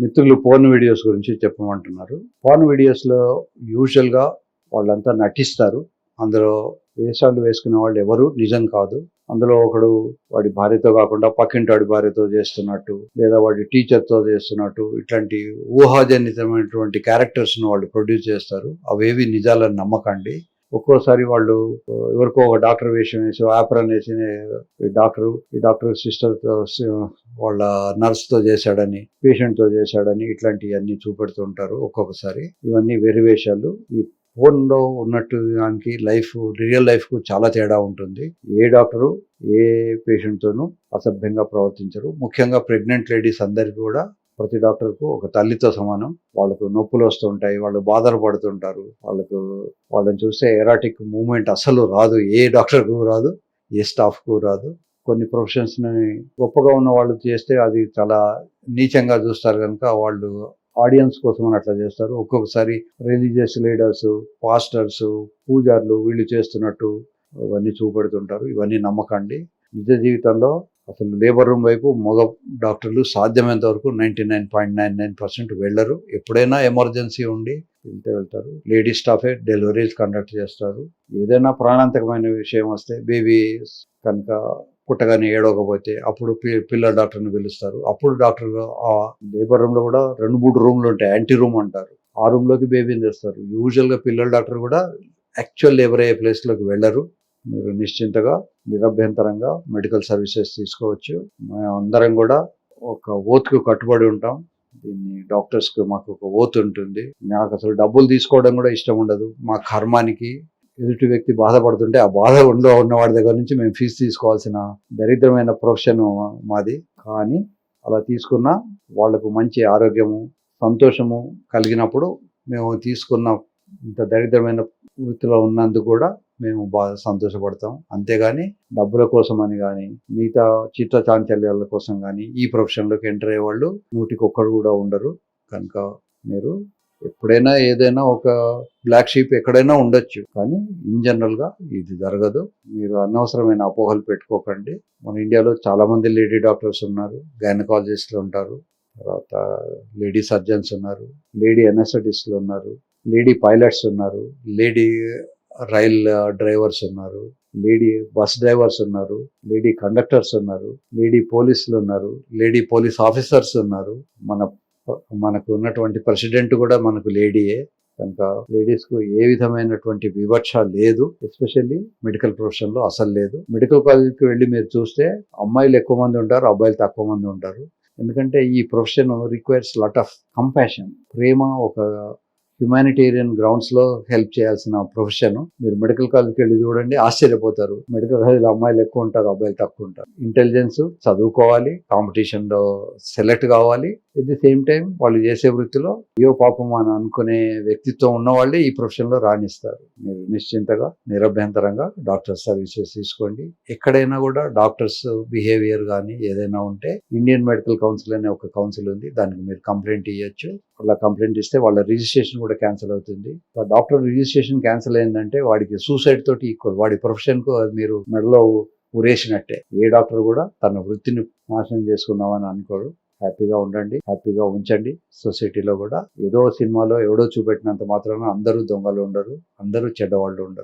మిత్రులు porn videos గురించి చెప్పమంటున్నారు. Porn వీడియోస్లో యూజువల్గా వాళ్ళంతా నటిస్తారు. అందులో వేషాలు వేసుకునే వాళ్ళు ఎవరు? నిజం కాదు. అందులో ఒకడు వాడి భార్యతో కాకుండా పక్కింటి వాడి భార్యతో చేస్తున్నట్టు లేదా వాడి టీచర్తో చేస్తున్నట్టు ఇట్లాంటి ఊహాజనితమైనటువంటి క్యారెక్టర్స్ను వాళ్ళు ప్రొడ్యూస్ చేస్తారు. అవేవి నిజాలని నమ్మకండి. ఒక్కోసారి వాళ్ళు ఎవరికో ఒక డాక్టర్ వేషం వేసి ఆపరన్ వేసిన ఈ డాక్టర్ ఈ డాక్టర్ సిస్టర్తో వాళ్ళ నర్స్తో చేశాడని పేషెంట్తో చేశాడని ఇట్లాంటివన్నీ చూపెడుతుంటారు ఒక్కొక్కసారి. ఇవన్నీ వెరివేషాలు. ఈ ఫోన్లో ఉన్నట్టు దానికి లైఫ్ రియల్ లైఫ్కు చాలా తేడా ఉంటుంది. ఏ డాక్టరు ఏ పేషెంట్తోనూ అసభ్యంగా ప్రవర్తించరు. ముఖ్యంగా ప్రెగ్నెంట్ లేడీస్ అందరికీ కూడా ప్రతి డాక్టర్కు ఒక తల్లితో సమానం. వాళ్ళకు నొప్పులు వస్తుంటాయి వాళ్ళు బాధలు పడుతుంటారు వాళ్ళకు వాళ్ళని చూస్తే ఎరాటిక్ మూమెంట్ అసలు రాదు. ఏ డాక్టర్కు రాదు ఏ స్టాఫ్కు రాదు. కొన్ని ప్రొఫెషన్స్ని గొప్పగా ఉన్న వాళ్ళు చేస్తే అది చాలా నీచంగా చూస్తారు కనుక వాళ్ళు ఆడియన్స్ కోసం అని అట్లా చేస్తారు. ఒక్కొక్కసారి రిలీజియస్ లీడర్స్ పాస్టర్స్ పూజారులు వీళ్ళు చేస్తున్నట్టు ఇవన్నీ చూపెడుతుంటారు. ఇవన్నీ నమ్మకండి. నిజ జీవితంలో అసలు లేబర్ రూమ్ వైపు మగ డాక్టర్లు సాధ్యమైనంత వరకు ninety nine point nine nine percent వెళ్ళరు. ఎప్పుడైనా ఎమర్జెన్సీ ఉండి వెళ్తే వెళ్తారు. లేడీ స్టాఫే డెలివరీస్ కండక్ట్ చేస్తారు. ఏదైనా ప్రాణాంతకమైన విషయం వస్తే బేబీ కనుక పుట్టగానే ఏడవకపోతే అప్పుడు పి- పిల్లల డాక్టర్ని పిలుస్తారు. అప్పుడు డాక్టర్ ఆ లేబర్ రూమ్లో కూడా రెండు మూడు రూమ్లు ఉంటాయి. యాంటీ రూమ్ అంటారు. ఆ రూమ్లోకి బేబీని తెస్తారు. యూజువల్గా పిల్లల డాక్టర్ కూడా యాక్చువల్ లేబర్ అయ్యే ప్లేస్లోకి వెళ్ళరు. మీరు నిశ్చింతగా నిరభ్యంతరంగా మెడికల్ సర్వీసెస్ తీసుకోవచ్చు. మేము అందరం కూడా ఒక ఓత్కు కట్టుబడి ఉంటాం. దీన్ని డాక్టర్స్కి మాకు ఒక ఓత్ ఉంటుంది. నాకు అసలు డబ్బులు తీసుకోవడం కూడా ఇష్టం ఉండదు. మా కర్మానికి ఎదుటి వ్యక్తి బాధపడుతుంటే ఆ బాధ ఉండే ఉన్నవాడి దగ్గర నుంచి మేము ఫీజు తీసుకోవాల్సిన దరిద్రమైన ప్రొఫెషన్ మాది. కానీ అలా తీసుకున్న వాళ్ళకు మంచి ఆరోగ్యము సంతోషము కలిగినప్పుడు మేము తీసుకున్న ఇంత దరిద్రమైన వృత్తిలో ఉన్నందుకు కూడా మేము బాగా సంతోషపడతాం. అంతేగాని డబ్బుల కోసం అని కానీ మిగతా చిత్త చాంచల్యాల కోసం కానీ ఈ ప్రొఫెషన్లోకి ఎంటర్ అయ్యే వాళ్ళు నూటికి ఒక్కరు కూడా ఉండరు. కనుక మీరు ఎప్పుడైనా ఏదైనా ఒక బ్లాక్ షీప్ ఎక్కడైనా ఉండొచ్చు. కానీ ఇన్ జనరల్గా ఇది జరగదు. మీరు అనవసరమైన అపోహలు పెట్టుకోకండి. మన ఇండియాలో చాలామంది లేడీ డాక్టర్స్ ఉన్నారు గైనకాలజిస్టులు ఉంటారు తర్వాత లేడీ సర్జన్స్ ఉన్నారు లేడీ ఎనస్థెటిస్టులు ఉన్నారు లేడీ పైలట్స్ ఉన్నారు లేడీ రైల్ డ్రైవర్స్ ఉన్నారు లేడీ బస్ డ్రైవర్స్ ఉన్నారు లేడీ కండక్టర్స్ ఉన్నారు లేడీ పోలీసులు ఉన్నారు లేడీ పోలీస్ ఆఫీసర్స్ ఉన్నారు. మన మనకు ఉన్నటువంటి ప్రెసిడెంట్ కూడా మనకు లేడీయే కనుక లేడీస్కు ఏ విధమైనటువంటి వివక్ష లేదు. ఎస్పెషల్లీ మెడికల్ ప్రొఫెషన్లో అసలు లేదు. మెడికల్ కాలేజ్కి వెళ్ళి మీరు చూస్తే అమ్మాయిలు ఎక్కువ మంది ఉంటారు అబ్బాయిలు తక్కువ మంది ఉంటారు. ఎందుకంటే ఈ profession requires lot of compassion. ప్రేమ ఒక హ్యుమానిటేరియన్ గ్రౌండ్స్లో హెల్ప్ చేయాల్సిన ప్రొఫెషన్. మీరు మెడికల్ కాలేజ్కి వెళ్ళి చూడండి ఆశ్చర్యపోతారు. మెడికల్ కాలేజ్లో అమ్మాయిలు ఎక్కువ ఉంటారు అబ్బాయిలు తక్కువ ఉంటారు. ఇంటెలిజెన్స్ చదువుకోవాలి కాంపిటీషన్లో సెలెక్ట్ కావాలి. ఎట్ ది సేమ్ టైం వాళ్ళు చేసే వృత్తిలో అయ్యో పాపం అని అనుకునే వ్యక్తిత్వం ఉన్న వాళ్ళే ఈ ప్రొఫెషన్లో రాణిస్తారు. మీరు నిశ్చింతగా నిరభ్యంతరంగా డాక్టర్ సర్వీసెస్ తీసుకోండి. ఎక్కడైనా కూడా డాక్టర్స్ బిహేవియర్ కానీ ఏదైనా ఉంటే ఇండియన్ మెడికల్ కౌన్సిల్ అనే ఒక కౌన్సిల్ ఉంది. దానికి మీరు కంప్లైంట్ ఇవ్వచ్చు అలా కంప్లైంట్ ఇస్తే వాళ్ళ రిజిస్ట్రేషన్ కూడా క్యాన్సిల్ అవుతుంది. డాక్టర్ రిజిస్ట్రేషన్ క్యాన్సిల్ అయిందంటే వాడికి సూసైడ్ తోటి ఈక్వల్ వాడి ప్రొఫెషన్కు అది మీరు మెడలో ఉరేసినట్టే ఏ డాక్టర్ కూడా తన వృత్తిని నాశనం చేసుకుందామని అనుకోడు. హ్యాపీగా ఉండండి హ్యాపీగా ఉంచండి. సొసైటీలో కూడా ఏదో సినిమాలో ఎవడో చూపెట్టినంత మాత్రాన అందరూ దొంగలు ఉండరు అందరూ చెడ్డవాళ్ళు ఉండరు.